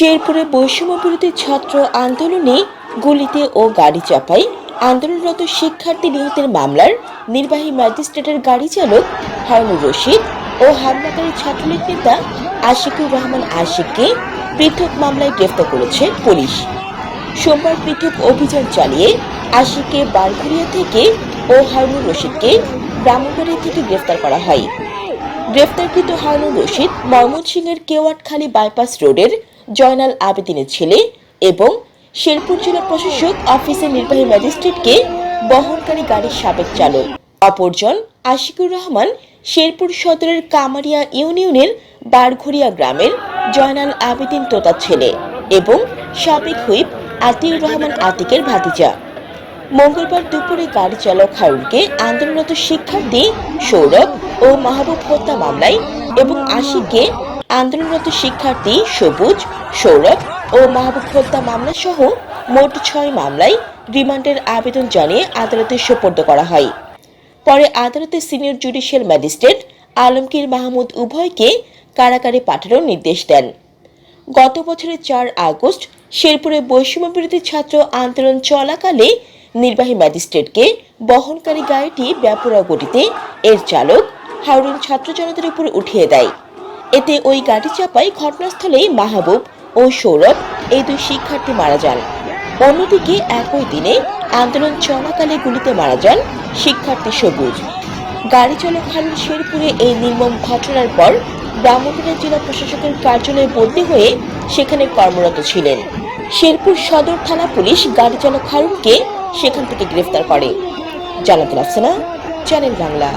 শেরপুরে বৈষম্য বিরোধী ছাত্র আন্দোলনে গুলিতে ও গাড়ি চাপায় আন্দোলনরত শিক্ষার্থী নিহতের মামলার নির্বাহী ম্যাজিস্ট্রেটের গাড়ি চালক হারুনুর রশিদ ও হামলাকারী ছাত্রলীগ নেতা আশিকুর রহমান আশিককে পৃথক মামলায় গ্রেফতার করেছে পুলিশ। সোমবার পৃথক অভিযান চালিয়ে আশিককে বারঘুরিয়া থেকে ও হারুনুর রশিদকে ব্রাহ্মণবাড়িয়া থেকে গ্রেফতার করা হয়। গ্রেফতারকৃত হারুনুর রশিদ ময়মনসিংহের কেওয়াটখালী বাইপাস রোডের জয়নাল আবেদিনের ছেলে এবং শেরপুর জেলা প্রশাসক অফিসের নির্বাহী ম্যাজিস্ট্রেটকে বহনকারী গাড়ির সাবেক চালক। অপরজন আশিকুর রহমান শেরপুর সদরের কামারিয়া ইউনিয়নের বারঘড়িয়া গ্রামের জয়নাল আবেদিন তোতার ছেলে এবং সাবেক হুইপ আতিউর রহমান আতিকের ভাতিজা। মঙ্গলবার দুপুরে গাড়ি চালক হারুনকে আন্দোলনরত শিক্ষার্থী সৌরভ ও মাহবুব হত্যা মামলায় এবং আশিককে আন্দোলনরত শিক্ষার্থী সবুজ, সৌরভ ও মাহবুব হত্যা মামলা সহ মোট ছয় মামলায় রিমান্ডের আবেদন জানিয়ে আদালতে সোপর্দ করা হয়। পরে আদালতের senior judicial magistrate Alamgir Mahmud উভয়কে কারাগারে পাঠানোর নির্দেশ দেন। গত বছরের চার আগস্ট শেরপুরে বৈষম্য বিরোধী ছাত্র আন্দোলন চলাকালে নির্বাহী ম্যাজিস্ট্রেটকে বহনকারী গাড়িটি ব্যাপরা গতিতে এর চালক হাওড়িন ছাত্র জনতার উপর উঠিয়ে দেয়। এতে ওই গাড়ি চাপায় ঘটনাস্থলেই মাহবুব ও সৌরভ, এই দুই শিক্ষার্থী মারা যান। অন্যদিকে একই দিনে আন্দোলন চলাকালে গুলিতে মারা যান শিক্ষার্থী সবুজ। গাড়ি চালক হারুন শেরপুরে এই নির্মম ঘটনার পর ব্রাহ্মণবাড়িয়া জেলা প্রশাসকের কার্যালয়ে বদলি হয়ে সেখানে কর্মরত ছিলেন। শেরপুর সদর থানা পুলিশ গাড়ি চালক হারুনকে সেখান থেকে গ্রেফতার করে। জানাতুল আফসানা, চ্যানেল বাংলা।